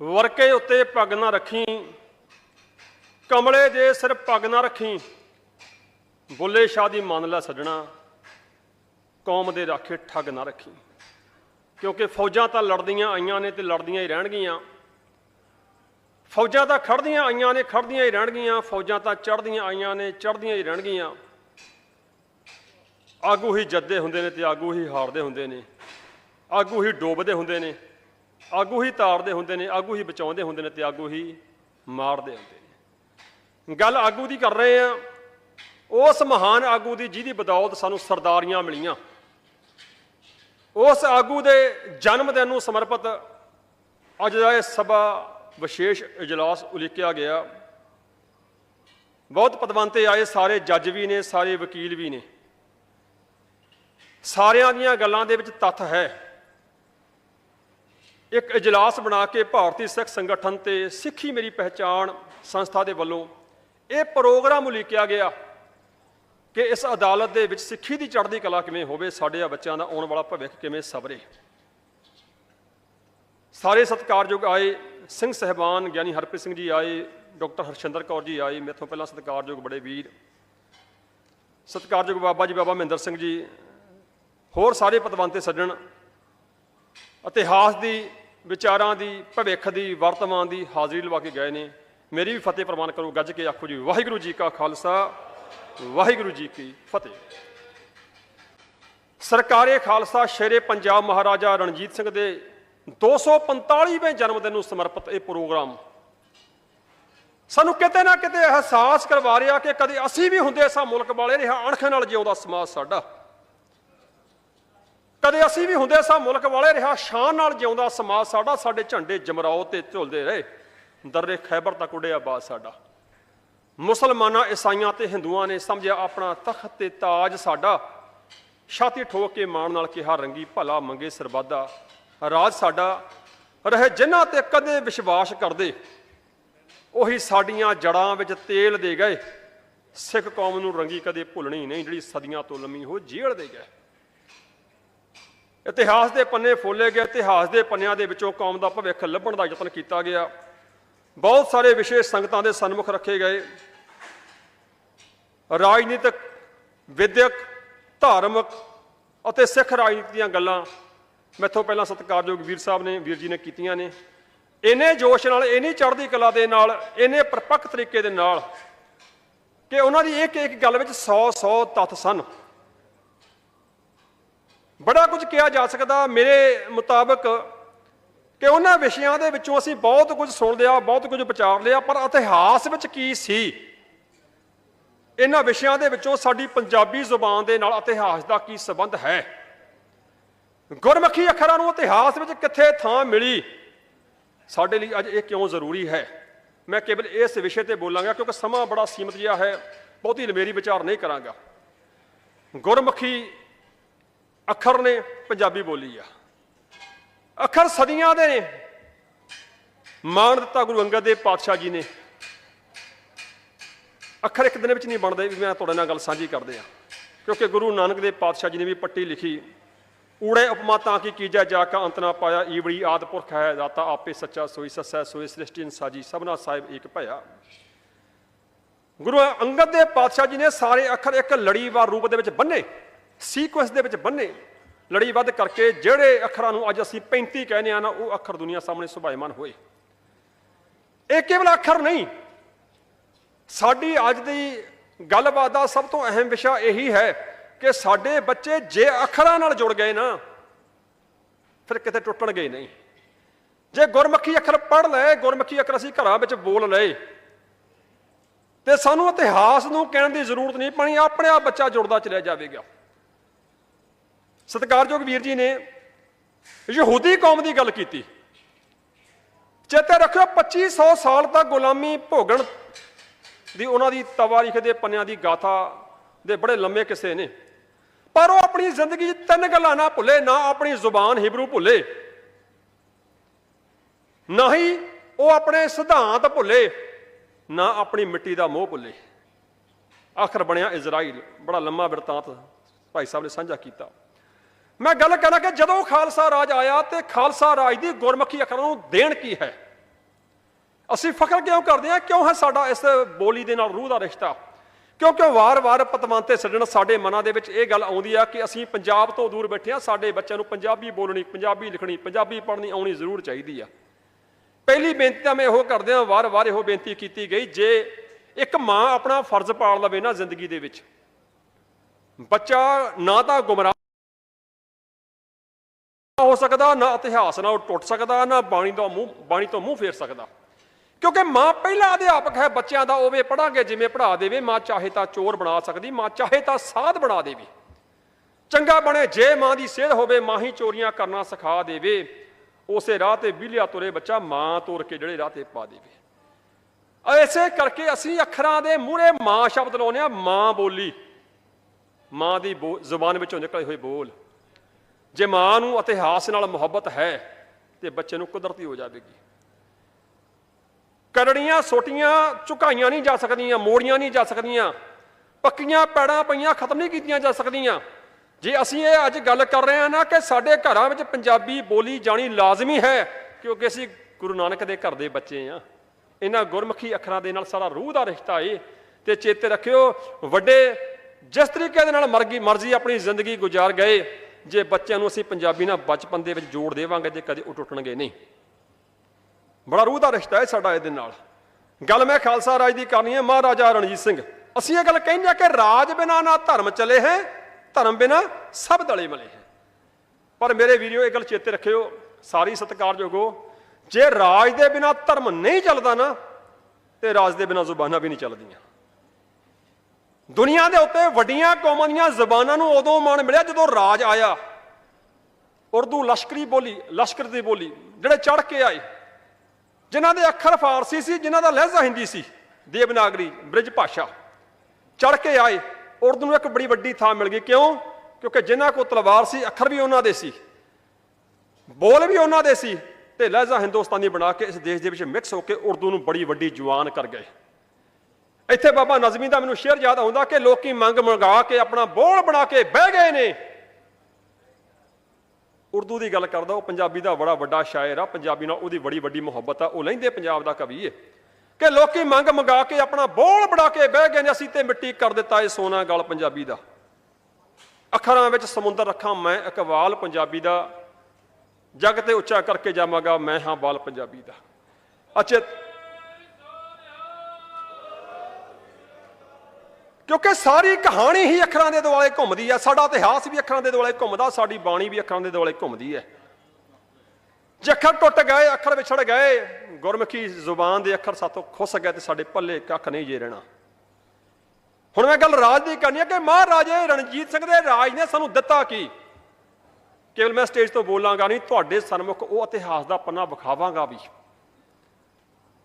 ਵਰਕੇ ਉੱਤੇ ਪੱਗ ਨਾ ਰੱਖੀ। ਕਮਲੇ ਜੇ ਸਿਰ ਪੱਗ ਨਾ ਰੱਖੀ, ਬੁੱਲੇ ਸ਼ਾਹ ਦੀ ਮੰਨ ਲੈ ਸੱਜਣਾ, ਕੌਮ ਦੇ ਰਾਖੇ ਠੱਗ ਨਾ ਰੱਖੀ। ਕਿਉਂਕਿ ਫੌਜਾਂ ਤਾਂ ਲੜਦੀਆਂ ਆਈਆਂ ਨੇ ਤੇ ਲੜਦੀਆਂ ਹੀ ਰਹਿਣਗੀਆਂ। ਫੌਜਾਂ ਤਾਂ ਖੜਦੀਆਂ ਆਈਆਂ ਨੇ, ਖੜਦੀਆਂ ਹੀ ਰਹਿਣਗੀਆਂ। ਫੌਜਾਂ ਤਾਂ ਚੜ੍ਹਦੀਆਂ ਆਈਆਂ ਨੇ, ਚੜ੍ਹਦੀਆਂ ਹੀ ਰਹਿਣਗੀਆਂ। ਆਗੂ ਹੀ ਜੱਦੇ ਹੁੰਦੇ ਨੇ ਤੇ ਆਗੂ ਹੀ ਹਾਰਦੇ ਹੁੰਦੇ ਨੇ। ਆਗੂ ਹੀ ਡੋਬਦੇ ਹੁੰਦੇ ਨੇ। ਆਗੂ ਹੀ ਤਾਰਦੇ ਹੁੰਦੇ ਨੇ, ਆਗੂ ਹੀ ਬਚਾਉਂਦੇ ਹੁੰਦੇ ਨੇ ਤੇ ਆਗੂ ਹੀ ਮਾਰਦੇ ਹੁੰਦੇ ਨੇ। ਗੱਲ ਆਗੂ ਦੀ ਕਰ ਰਹੇ ਆ। ਉਸ ਮਹਾਨ ਆਗੂ ਦੀ ਜਿਹਦੀ ਬਦੌਲਤ ਸਾਨੂੰ ਸਰਦਾਰੀਆਂ ਮਿਲੀਆਂ। ਉਸ ਆਗੂ ਦੇ ਜਨਮ ਦਿਨ ਨੂੰ ਸਮਰਪਿਤ ਅੱਜ ਦਾ ਇਹ ਸਭਾ ਵਿਸ਼ੇਸ਼ ਇਜਲਾਸ ਉਲੀਕਿਆ ਗਿਆ। ਬਹੁਤ ਪਦਵੰਤੇ ਆਏ, ਸਾਰੇ ਜੱਜ ਵੀ ਨੇ, ਸਾਰੇ ਵਕੀਲ ਵੀ ਨੇ। ਸਾਰਿਆਂ ਦੀਆਂ ਗੱਲਾਂ ਦੇ ਵਿੱਚ ਤੱਥ ਹੈ। ਇੱਕ ਇਜਲਾਸ ਬਣਾ ਕੇ ਭਾਰਤੀ ਸਿੱਖ ਸੰਗਠਨ ਤੇ ਸਿੱਖੀ ਮੇਰੀ ਪਹਿਚਾਣ ਸੰਸਥਾ ਦੇ ਵੱਲੋਂ ਇਹ ਪ੍ਰੋਗਰਾਮ ਉਲੀਕਿਆ ਗਿਆ ਕਿ ਇਸ ਅਦਾਲਤ ਦੇ ਵਿੱਚ ਸਿੱਖੀ ਦੀ ਚੜ੍ਹਦੀ ਕਲਾ ਕਿਵੇਂ ਹੋਵੇ, ਸਾਡੇ ਬੱਚਿਆਂ ਦਾ ਆਉਣ ਵਾਲਾ ਭਵਿੱਖ ਕਿਵੇਂ ਸਵਰੇ। ਸਾਰੇ ਸਤਿਕਾਰਯੋਗ ਆਏ ਸਿੰਘ ਸਹਿਬਾਨ ਗਿਆਨੀ ਹਰਪ੍ਰੀਤ ਸਿੰਘ ਜੀ ਆਏ, ਡਾਕਟਰ ਹਰਸ਼ਿੰਦਰ ਕੌਰ ਜੀ ਆਏ, ਮੇਥੋਂ ਪਹਿਲਾਂ ਸਤਿਕਾਰਯੋਗ ਬੜੇ ਵੀਰ, ਸਤਿਕਾਰਯੋਗ ਬਾਬਾ ਜੀ ਬਾਬਾ ਮਹਿੰਦਰ ਸਿੰਘ ਜੀ, ਹੋਰ ਸਾਰੇ ਪਤਵੰਤੇ ਸੱਜਣ, ਇਤਿਹਾਸ ਦੀ ਵਿਚਾਰਾਂ ਦੀ, ਭਵਿੱਖ ਦੀ, ਵਰਤਮਾਨ ਦੀ ਹਾਜ਼ਰੀ ਲਵਾ ਕੇ ਗਏ ਨੇ। ਮੇਰੀ ਵੀ ਫਤਿਹ ਪ੍ਰਵਾਨ ਕਰੋ, ਗੱਜ ਕੇ ਆਖੋ ਜੀ, ਵਾਹਿਗੁਰੂ ਜੀ ਕਾ ਖਾਲਸਾ, ਵਾਹਿਗੁਰੂ ਜੀ ਕੀ ਫਤਿਹ। ਸਰਕਾਰੇ ਖਾਲਸਾ ਸ਼ੇਰੇ ਪੰਜਾਬ ਮਹਾਰਾਜਾ ਰਣਜੀਤ ਸਿੰਘ ਦੇ 245ਵੇਂ ਜਨਮ ਦਿਨ ਨੂੰ ਸਮਰਪਿਤ ਇਹ ਪ੍ਰੋਗਰਾਮ। ਸਾਨੂੰ ਕਿਤੇ ਨਾ ਕਿਤੇ ਅਹਿਸਾਸ ਕਰਵਾ ਰਿਹਾ ਕਿ ਕਦੇ ਅਸੀਂ ਵੀ ਹੁੰਦੇ ਸਾਂ ਮੁਲਕ ਵਾਲੇ, ਰਿਹਾ ਅਣਖ ਨਾਲ ਜਿਉਂਦਾ ਸਮਾਜ ਸਾਡਾ। ਕਦੇ ਅਸੀਂ ਵੀ ਹੁੰਦੇ ਸਾਂ, ਮੁਲਕ ਵਾਲੇ ਰਿਹਾ, ਸ਼ਾਨ ਨਾਲ ਜਿਉਂਦਾ ਸਮਾਜ ਸਾਡਾ, ਸਾਡੇ ਝੰਡੇ ਜਮਰਾਓ ਤੇ ਝੁਲਦੇ ਰਹੇ। ਦਰਰੇ ਖੈਬਰ ਤੱਕ ਉੱਡਿਆ ਬਾਦ ਸਾਡਾ। ਮੁਸਲਮਾਨਾਂ, ਈਸਾਈਆਂ ਤੇ ਹਿੰਦੂਆਂ ਨੇ ਸਮਝਿਆ ਆਪਣਾ ਤਖਤ ਤੇ ਤਾਜ ਸਾਡਾ। ਛਾਤੀ ਠੋਕ ਕੇ ਮਾਣ ਨਾਲ ਕਿਹਾ, ਰੰਗੀ ਭਲਾ ਮੰਗੇ ਸਰਬਾਦਾ ਰਾਜ ਸਾਡਾ ਰਹੇ ਜਿਨ੍ਹਾਂ ਤੇ ਕਦੇ ਵਿਸ਼ਵਾਸ ਕਰਦੇ। ਉਹੀ ਸਾਡੀਆਂ ਜੜਾਂ ਵਿੱਚ ਤੇਲ ਦੇ ਗਏ। ਸਿੱਖ ਕੌਮ ਨੂੰ ਰੰਗੀ ਕਦੇ ਭੁੱਲਣੀ ਨਹੀਂ, ਜਿਹੜੀ ਸਦੀਆਂ ਤੋਂ ਲੰਮੀ ਹੋ ਜੇਲ੍ਹ ਦੇ ਗਏ। ਇਤਿਹਾਸ ਦੇ ਪੰਨੇ ਫੋਲੇ ਗਏ, ਇਤਿਹਾਸ ਦੇ ਪੰਨਿਆਂ ਦੇ ਵਿੱਚੋਂ ਕੌਮ ਦਾ ਭਵਿੱਖ ਲੱਭਣ ਦਾ ਯਤਨ ਕੀਤਾ ਗਿਆ। ਬਹੁਤ ਸਾਰੇ ਵਿਸ਼ੇ ਸੰਗਤਾਂ ਦੇ ਸਨਮੁਖ ਰੱਖੇ ਗਏ। ਰਾਜਨੀਤਿਕ, ਵਿਦਿਅਕ, ਧਾਰਮਿਕ ਅਤੇ ਸਿੱਖ ਰਾਜਨੀਤੀ ਦੀਆਂ ਗੱਲਾਂ ਮੈਥੋਂ ਪਹਿਲਾਂ ਸਤਿਕਾਰਯੋਗ ਵੀਰ ਸਾਹਿਬ ਨੇ, ਵੀਰ ਜੀ ਨੇ ਕੀਤੀਆਂ ਨੇ। ਇੰਨੇ ਜੋਸ਼ ਨਾਲ, ਇੰਨੀ ਚੜ੍ਹਦੀ ਕਲਾ ਦੇ ਨਾਲ, ਇੰਨੇ ਪਰਪੱਕ ਤਰੀਕੇ ਦੇ ਨਾਲ ਕਿ ਉਹਨਾਂ ਦੀ ਇੱਕ ਇੱਕ ਗੱਲ ਵਿੱਚ 100 100 ਤੱਥ ਸਨ। ਬੜਾ ਕੁਝ ਕਿਹਾ ਜਾ ਸਕਦਾ ਮੇਰੇ ਮੁਤਾਬਕ ਕਿ ਉਹਨਾਂ ਵਿਸ਼ਿਆਂ ਦੇ ਵਿੱਚੋਂ ਅਸੀਂ ਬਹੁਤ ਕੁਝ ਸੁਣ ਲਿਆ ਬਹੁਤ ਕੁਝ ਵਿਚਾਰ ਲਿਆ ਪਰ ਇਤਿਹਾਸ ਵਿੱਚ ਕੀ ਸੀ? ਇਹਨਾਂ ਵਿਸ਼ਿਆਂ ਦੇ ਵਿੱਚੋਂ ਸਾਡੀ ਪੰਜਾਬੀ ਜ਼ੁਬਾਨ ਦੇ ਨਾਲ ਇਤਿਹਾਸ ਦਾ ਕੀ ਸੰਬੰਧ ਹੈ? ਗੁਰਮੁਖੀ ਅੱਖਰਾਂ ਨੂੰ ਇਤਿਹਾਸ ਵਿੱਚ ਕਿੱਥੇ ਥਾਂ ਮਿਲੀ? ਸਾਡੇ ਲਈ ਅੱਜ ਇਹ ਕਿਉਂ ਜ਼ਰੂਰੀ ਹੈ? ਮੈਂ ਕੇਵਲ ਇਸ ਵਿਸ਼ੇ ਤੇ ਬੋਲਾਂਗਾ ਕਿਉਂਕਿ ਸਮਾਂ ਬੜਾ ਸੀਮਤ ਜਿਹਾ ਹੈ, ਬਹੁਤੀ ਲੰਮੇਰੀ ਵਿਚਾਰ ਨਹੀਂ ਕਰਾਂਗਾ। ਗੁਰਮੁਖੀ ਅੱਖਰ ਨੇ ਪੰਜਾਬੀ ਬੋਲੀ ਆ। ਅੱਖਰ ਸਦੀਆਂ ਦੇ ਨੇ। ਮਾਣ ਦਿੱਤਾ ਗੁਰੂ ਅੰਗਦ ਦੇਵ ਪਾਤਸ਼ਾਹ ਜੀ ਨੇ। ਅੱਖਰ ਇੱਕ ਦਿਨ ਵਿੱਚ ਨਹੀਂ ਬਣਦੇ ਵੀ ਮੈਂ ਤੁਹਾਡੇ ਨਾਲ ਗੱਲ ਸਾਂਝੀ ਕਰਦੇ ਆ। ਕਿਉਂਕਿ ਗੁਰੂ ਨਾਨਕ ਦੇਵ ਪਾਤਸ਼ਾਹ ਜੀ ਨੇ ਵੀ ਪੱਟੀ ਲਿਖੀ। ਊੜੇ ਉਪਮਾ ਤਾਂ ਕੀ ਕੀਜੈ ਜਾ ਕਾ ਅੰਤ ਨਾ ਪਾਇਆ। ਈਵੜੀ ਆਦ ਪੁਰਖ ਹੈ ਦਾਤਾ ਆਪੇ ਸੱਚਾ ਸੋਈ ਸੱਸੈ ਸੋਈ ਸ੍ਰਿਸ਼ਟੀ ਸਾਜੀ ਸਭਨਾ ਸਾਹਿਬ ਏਕ ਭਇਆ। ਗੁਰੂ ਅੰਗਦ ਦੇਵ ਪਾਤਸ਼ਾਹ ਜੀ ਨੇ ਸਾਰੇ ਅੱਖਰ ਇੱਕ ਲੜੀਵਾਰ ਰੂਪ ਦੇ ਵਿੱਚ ਬੰਨੇ। ਸੀਕੁਐਂਸ ਦੇ ਵਿੱਚ ਬੰਨੇ ਲੜੀਬੱਧ ਕਰਕੇ ਜਿਹੜੇ ਅੱਖਰਾਂ ਨੂੰ ਅੱਜ ਅਸੀਂ 35 ਕਹਿੰਦੇ ਆ ਨਾ, ਉਹ ਅੱਖਰ ਦੁਨੀਆ ਸਾਹਮਣੇ ਸੁਭਾਇਮਾਨ ਹੋਏ। ਇਹ ਕੇਵਲ ਅੱਖਰ ਨਹੀਂ, ਸਾਡੀ ਅੱਜ ਦੀ ਗੱਲਬਾਤ ਦਾ ਸਭ ਤੋਂ ਅਹਿਮ ਵਿਸ਼ਾ ਇਹੀ ਹੈ ਕਿ ਸਾਡੇ ਬੱਚੇ ਜੇ ਅੱਖਰਾਂ ਨਾਲ ਜੁੜ ਗਏ ਨਾ, ਫਿਰ ਕਿਤੇ ਟੁੱਟਣਗੇ ਹੀ ਨਹੀਂ। ਜੇ ਗੁਰਮੁਖੀ ਅੱਖਰ ਪੜ੍ਹ ਲਏ, ਗੁਰਮੁਖੀ ਅੱਖਰ ਅਸੀਂ ਘਰਾਂ ਵਿੱਚ ਬੋਲ ਲਏ, ਤੇ ਸਾਨੂੰ ਇਤਿਹਾਸ ਨੂੰ ਕਹਿਣ ਦੀ ਜ਼ਰੂਰਤ ਨਹੀਂ ਪਣੀ, ਆਪਣੇ ਆਪ ਬੱਚਾ ਜੁੜਦਾ ਚਲਿਆ ਜਾਵੇਗਾ। ਸਤਿਕਾਰਯੋਗ ਵੀਰ ਜੀ ਨੇ ਯਹੂਦੀ ਕੌਮ ਦੀ ਗੱਲ ਕੀਤੀ। ਚੇਤੇ ਰੱਖਿਓ 2500 ਸਾਲ ਤੱਕ ਗੁਲਾਮੀ ਭੋਗਣ ਦੀ ਉਹਨਾਂ ਦੀ ਤਵਾਰੀਖ ਦੇ ਪੰਨਿਆਂ ਦੀ ਗਾਥਾ ਦੇ ਬੜੇ ਲੰਮੇ ਕਿੱਸੇ ਨੇ। ਪਰ ਉਹ ਆਪਣੀ ਜ਼ਿੰਦਗੀ 'ਚ ਤਿੰਨ ਗੱਲਾਂ ਨਾ ਭੁੱਲੇ, ਨਾ ਆਪਣੀ ਜ਼ੁਬਾਨ ਹਿਬਰੂ ਭੁੱਲੇ। ਨਾ ਹੀ ਉਹ ਆਪਣੇ ਸਿਧਾਂਤ ਭੁੱਲੇ, ਨਾ ਆਪਣੀ ਮਿੱਟੀ ਦਾ ਮੋਹ ਭੁੱਲੇ। ਆਖਰ ਬਣਿਆ ਇਜ਼ਰਾਈਲ। ਬੜਾ ਲੰਮਾ ਬਿਰਤਾਂਤ ਭਾਈ ਸਾਹਿਬ ਨੇ ਸਾਂਝਾ ਕੀਤਾ। ਮੈਂ ਗੱਲ ਕਰਾਂ ਕਿ ਜਦੋਂ ਖਾਲਸਾ ਰਾਜ ਆਇਆ ਤੇ ਖਾਲਸਾ ਰਾਜ ਦੀ ਗੁਰਮੁਖੀ ਅੱਖਰਾਂ ਨੂੰ ਦੇਣ ਕੀ ਹੈ? ਅਸੀਂ ਫਖਰ ਕਿਉਂ ਕਰਦੇ ਹਾਂ? ਕਿਉਂ ਹੈ ਸਾਡਾ ਇਸ ਬੋਲੀ ਦੇ ਨਾਲ ਰੂਹ ਦਾ ਰਿਸ਼ਤਾ? ਕਿਉਂਕਿ ਵਾਰ-ਵਾਰ ਪਤਵੰਤੇ ਸੱਜਣ ਸਾਡੇ ਮਨਾਂ ਦੇ ਵਿੱਚ ਇਹ ਗੱਲ ਆਉਂਦੀ ਆ ਕਿ ਅਸੀਂ ਪੰਜਾਬ ਤੋਂ ਦੂਰ ਬੈਠੇ ਆ ਸਾਡੇ ਬੱਚਿਆਂ ਨੂੰ ਪੰਜਾਬੀ ਬੋਲਣੀ, ਪੰਜਾਬੀ ਲਿਖਣੀ, ਪੰਜਾਬੀ ਪੜ੍ਹਨੀ ਆਉਣੀ ਜ਼ਰੂਰ ਚਾਹੀਦੀ ਆ। ਪਹਿਲੀ ਬੇਨਤੀ ਤਾਂ ਮੈਂ ਇਹੋ ਕਰਦੇ ਆ ਵਾਰ-ਵਾਰ ਇਹੋ ਬੇਨਤੀ ਕੀਤੀ ਗਈ ਜੇ ਇੱਕ ਮਾਂ ਆਪਣਾ ਫਰਜ਼ ਪਾਲ ਲਵੇ ਨਾ ਜ਼ਿੰਦਗੀ ਦੇ ਵਿੱਚ। ਬੱਚਾ ਨਾ ਤਾਂ ਗੁੰਮਰਾਹ ਹੋ ਸਕਦਾ, ਨਾ ਇਤਿਹਾਸ ਨਾਲ ਟੁੱਟ ਸਕਦਾ, ਨਾ ਬਾਣੀ ਦਾ ਮੂੰਹ, ਬਾਣੀ ਤੋਂ ਮੂੰਹ ਫੇਰ ਸਕਦਾ। ਕਿਉਂਕਿ ਮਾਂ ਪਹਿਲਾ ਅਧਿਆਪਕ ਹੈ, ਬੱਚਿਆਂ ਦਾ ਉਹਵੇ ਪੜਾਂਗੇ ਜਿਵੇਂ ਪੜਾ ਦੇਵੇ, ਮਾਂ ਚਾਹੇ ਤਾਂ ਚੋਰ ਬਣਾ ਸਕਦੀ, ਮਾਂ ਚਾਹੇ ਤਾਂ ਸਾਧ ਬਣਾ ਦੇਵੇ। ਚੰਗਾ ਬਣੇ, ਜੇ ਮਾਂ ਦੀ ਸਿਹਤ ਹੋਵੇ, ਮਾਂ ਹੀ ਚੋਰੀਆਂ ਕਰਨਾ ਸਿਖਾ ਦੇਵੇ। ਉਸੇ ਰਾਹ ਤੇ ਵਿਲਿਆ ਤੁਰੇ, ਬੱਚਾ ਮਾਂ ਤੋਰ ਕੇ ਜਿਹੜੇ ਰਾਹ ਤੇ ਪਾ ਦੇਵੇ। ਐਸੇ ਕਰਕੇ ਅਸੀਂ ਅੱਖਰਾਂ ਦੇ ਮੂਹਰੇ ਮਾਂ ਸ਼ਬਦ ਲਾਉਂਦੇ ਆ ਮਾਂ ਬੋਲੀ। ਮਾਂ ਦੀ ਬੋ- ਜ਼ੁਬਾਨ ਵਿੱਚੋਂ ਨਿਕਲੇ ਹੋਏ ਬੋਲ। ਜੇ ਮਾਂ ਨੂੰ ਇਤਿਹਾਸ ਨਾਲ ਮੁਹੱਬਤ ਹੈ, ਤੇ ਬੱਚੇ ਨੂੰ ਕੁਦਰਤੀ ਹੋ ਜਾਵੇਗੀ। ਕਰੜੀਆਂ ਸੋਟੀਆਂ ਝੁਕਾਈਆਂ ਨਹੀਂ ਜਾ ਸਕਦੀਆਂ, ਮੋੜੀਆਂ ਨਹੀਂ ਜਾ ਸਕਦੀਆਂ, ਪੱਕੀਆਂ ਪੈੜਾਂ ਪਈਆਂ ਖਤਮ ਨਹੀਂ ਕੀਤੀਆਂ ਜਾ ਸਕਦੀਆਂ। ਜੇ ਅਸੀਂ ਇਹ ਅੱਜ ਗੱਲ ਕਰ ਰਹੇ ਹਾਂ ਨਾ ਕਿ ਸਾਡੇ ਘਰਾਂ ਵਿੱਚ ਪੰਜਾਬੀ ਬੋਲੀ ਜਾਣੀ ਲਾਜ਼ਮੀ ਹੈ, ਕਿਉਂਕਿ ਅਸੀਂ ਗੁਰੂ ਨਾਨਕ ਦੇ ਘਰ ਦੇ ਬੱਚੇ ਆ ਇਹਨਾਂ ਗੁਰਮੁਖੀ ਅੱਖਰਾਂ ਦੇ ਨਾਲ ਸਾਰਾ ਰੂਹ ਦਾ ਰਿਸ਼ਤਾ ਏ, ਤੇ ਚੇਤੇ ਰੱਖਿਓ, ਵੱਡੇ ਜਿਸ ਤਰੀਕੇ ਦੇ ਨਾਲ ਮਰਗੀ ਮਰਜ਼ੀ ਆਪਣੀ ਜ਼ਿੰਦਗੀ ਗੁਜ਼ਾਰ ਗਏ ਜੇ ਬੱਚਿਆਂ ਨੂੰ ਅਸੀਂ ਪੰਜਾਬੀ ਨਾਲ ਬਚਪਨ ਦੇ ਵਿੱਚ ਜੋੜ ਦੇਵਾਂਗੇ ਤੇ ਕਦੇ ਉਹ ਟੁੱਟਣਗੇ ਨਹੀਂ। ਬੜਾ ਰੂਹ ਦਾ ਰਿਸ਼ਤਾ ਹੈ ਸਾਡਾ ਇਹਦੇ ਨਾਲ। ਗੱਲ ਮੈਂ ਖਾਲਸਾ ਰਾਜ ਦੀ ਕਰਨੀ ਹੈ, ਮਹਾਰਾਜਾ ਰਣਜੀਤ ਸਿੰਘ। ਅਸੀਂ ਇਹ ਗੱਲ ਕਹਿੰਦੇ ਆ ਕਿ ਰਾਜ ਬਿਨਾ ਨਾ ਧਰਮ ਚਲੇ ਹੈ, ਧਰਮ ਬਿਨਾ ਸਭ ਦਲੇ ਮਲੇ ਹੈ। ਪਰ ਮੇਰੇ ਵੀਰਿਓ ਇਹ ਗੱਲ ਚੇਤੇ ਰੱਖਿਓ, ਸਾਰੀ ਸਤਿਕਾਰਯੋਗੋ ਜੇ ਰਾਜ ਦੇ ਬਿਨਾ ਧਰਮ ਨਹੀਂ ਚੱਲਦਾ ਨਾ, ਤੇ ਰਾਜ ਦੇ ਬਿਨਾ ਜ਼ੁਬਾਨਾਂ ਵੀ ਨਹੀਂ ਚੱਲਦੀਆਂ। ਦੁਨੀਆ ਦੇ ਉੱਤੇ ਵੱਡੀਆਂ ਕੌਮਾਂ ਦੀਆਂ ਜ਼ਬਾਨਾਂ ਨੂੰ ਉਦੋਂ ਮਾਣ ਮਿਲਿਆ ਜਦੋਂ ਰਾਜ ਆਇਆ। ਉਰਦੂ ਲਸ਼ਕਰੀ ਬੋਲੀ, ਲਸ਼ਕਰ ਦੀ ਬੋਲੀ, ਜਿਹੜੇ ਚੜ ਕੇ ਆਏ। ਜਿਨ੍ਹਾਂ ਦੇ ਅੱਖਰ ਫਾਰਸੀ ਸੀ, ਜਿਨ੍ਹਾਂ ਦਾ ਲਹਿਜ਼ਾ ਹਿੰਦੀ ਸੀ, ਦੇਵਨਾਗਰੀ, ਬ੍ਰਿਜ ਭਾਸ਼ਾ। ਚੜ ਕੇ ਆਏ। ਉਰਦੂ ਨੂੰ ਇੱਕ ਬੜੀ ਵੱਡੀ ਥਾਂ ਮਿਲ ਗਈ। ਕਿਉਂ? ਕਿਉਂਕਿ ਜਿਨ੍ਹਾਂ ਕੋਲ ਤਲਵਾਰ ਸੀ, ਅੱਖਰ ਵੀ ਉਹਨਾਂ ਦੇ ਸੀ, ਬੋਲ ਵੀ ਉਹਨਾਂ ਦੇ ਸੀ ਤੇ ਲਹਿਜ਼ਾ ਹਿੰਦੁਸਤਾਨੀ ਬਣਾ ਕੇ ਇਸ ਦੇਸ਼ ਦੇ ਵਿੱਚ ਮਿਕਸ ਹੋ ਕੇ ਉਰਦੂ ਨੂੰ ਬੜੀ ਵੱਡੀ ਜੁਆਨ ਕਰ ਗਏ। ਇੱਥੇ ਬਾਬਾ ਨਜ਼ਮੀ ਦਾ ਮੈਨੂੰ ਸ਼ੇਰ ਯਾਦ ਆਉਂਦਾ ਕਿ ਲੋਕੀ ਮੰਗ ਮੰਗਾ ਕੇ ਆਪਣਾ ਬੋਲ ਬਣਾ ਕੇ ਬਹਿ ਗਏ ਨੇ। ਉਰਦੂ ਦੀ ਗੱਲ ਕਰਦਾ, ਉਹ ਪੰਜਾਬੀ ਦਾ ਬੜਾ ਵੱਡਾ ਸ਼ਾਇਰ ਆ, ਪੰਜਾਬੀ ਨਾਲ ਉਹਦੀ ਬੜੀ ਵੱਡੀ ਮੁਹੱਬਤ ਆ, ਉਹ ਲੈਂਦੇ ਪੰਜਾਬ ਦਾ ਕਵੀ ਏ। ਕਿ ਲੋਕੀ ਮੰਗ ਮੰਗਾ ਕੇ ਆਪਣਾ ਬੋਲ ਬਣਾ ਕੇ ਬਹਿ ਗਏ ਨੇ, ਅਸੀਂ ਤੇ ਮਿੱਟੀ ਕਰ ਦਿੱਤਾ ਏ ਸੋਨਾ ਗਲ ਪੰਜਾਬੀ ਦਾ। ਅੱਖਰਾਂ ਵਿੱਚ ਸਮੁੰਦਰ ਰੱਖਾਂ ਮੈਂ, ਇਕਬਾਲ ਪੰਜਾਬੀ ਦਾ। ਜਗ ਤੇ ਉੱਚਾ ਕਰਕੇ ਜਾਵਾਂਗਾ, ਮੈਂ ਹਾਂ ਬਾਲ ਪੰਜਾਬੀ ਦਾ। ਅੱਛਾ ਕਿਉਂਕਿ ਸਾਰੀ ਕਹਾਣੀ ਹੀ ਅੱਖਰਾਂ ਦੇ ਦੁਆਲੇ ਘੁੰਮਦੀ ਆ। ਸਾਡਾ ਇਤਿਹਾਸ ਵੀ ਅੱਖਰਾਂ ਦੇ ਦੁਆਲੇ ਘੁੰਮਦਾ, ਸਾਡੀ ਬਾਣੀ ਵੀ ਅੱਖਰਾਂ ਦੇ ਦੁਆਲੇ ਘੁੰਮਦੀ ਹੈ। ਜੇ ਅੱਖਰ ਟੁੱਟ ਗਏ, ਅੱਖਰ ਵਿਛੜ ਗਏ, ਗੁਰਮੁਖੀ ਜ਼ੁਬਾਨ ਦੇ ਅੱਖਰ ਸਾਤੋਂ ਖੁੱਸ ਗਏ ਤੇ ਸਾਡੇ ਪੱਲੇ ਕੱਖ ਨਹੀਂ ਜੇ ਰਹਿਣਾ। ਹੁਣ ਮੈਂ ਗੱਲ ਰਾਜ ਦੀ ਕਰਨੀ ਹੈ ਕਿ ਮਹਾਰਾਜੇ ਰਣਜੀਤ ਸਿੰਘ ਦੇ ਰਾਜ ਨੇ ਸਾਨੂੰ ਦਿੱਤਾ ਕੀ? ਕੇਵਲ ਮੈਂ ਸਟੇਜ ਤੋਂ ਬੋਲਾਂਗਾ ਨਹੀਂ, ਤੁਹਾਡੇ ਸਨਮੁਖ ਉਹ ਇਤਿਹਾਸ ਦਾ ਪੰਨਾ ਵਿਖਾਵਾਂਗਾ ਵੀ।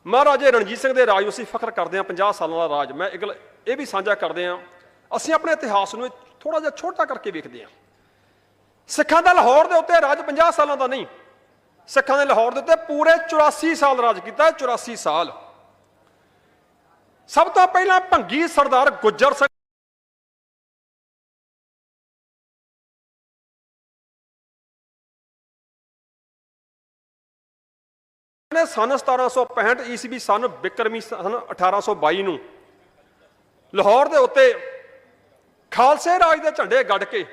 ਮਹਾਰਾਜੇ ਰਣਜੀਤ ਸਿੰਘ ਦੇ ਰਾਜ ਨੂੰ ਅਸੀਂ ਫਖਰ ਕਰਦੇ ਹਾਂ 50 ਸਾਲਾਂ ਦਾ ਰਾਜ। ਮੈਂ ਇੱਕ ਗੱਲ ਇਹ ਵੀ ਸਾਂਝਾ ਕਰਦੇ ਹਾਂ, ਅਸੀਂ ਆਪਣੇ ਇਤਿਹਾਸ ਨੂੰ ਥੋੜਾ ਜਿਹਾ ਛੋਟਾ ਕਰਕੇ ਵੇਖਦੇ ਹਾਂ। ਸਿੱਖਾਂ ਦਾ ਲਾਹੌਰ ਦੇ ਉੱਤੇ ਰਾਜ 50 ਸਾਲਾਂ ਦਾ ਨਹੀਂ। ਸਿੱਖਾਂ ਨੇ ਲਾਹੌਰ ਦੇ ਉੱਤੇ ਪੂਰੇ 84 ਸਾਲ ਰਾਜ ਕੀਤਾ 84 ਸਾਲ। ਸਭ ਤੋਂ ਪਹਿਲਾਂ ਭੰਗੀ ਸਰਦਾਰ ਗੁੱਜਰ ਸਿੰਘ ਨੇ ਸਨ 1765 ਈਸਵੀ ਸਨ ਬਿਕਰਮੀ ਸਨ 1822 ਨੂੰ। ਲਾਹੌਰ ਦੇ ਉੱਤੇ ਖਾਲਸੇ ਰਾਜ ਦੇ ਝੰਡੇ ਗੱਡ ਕੇ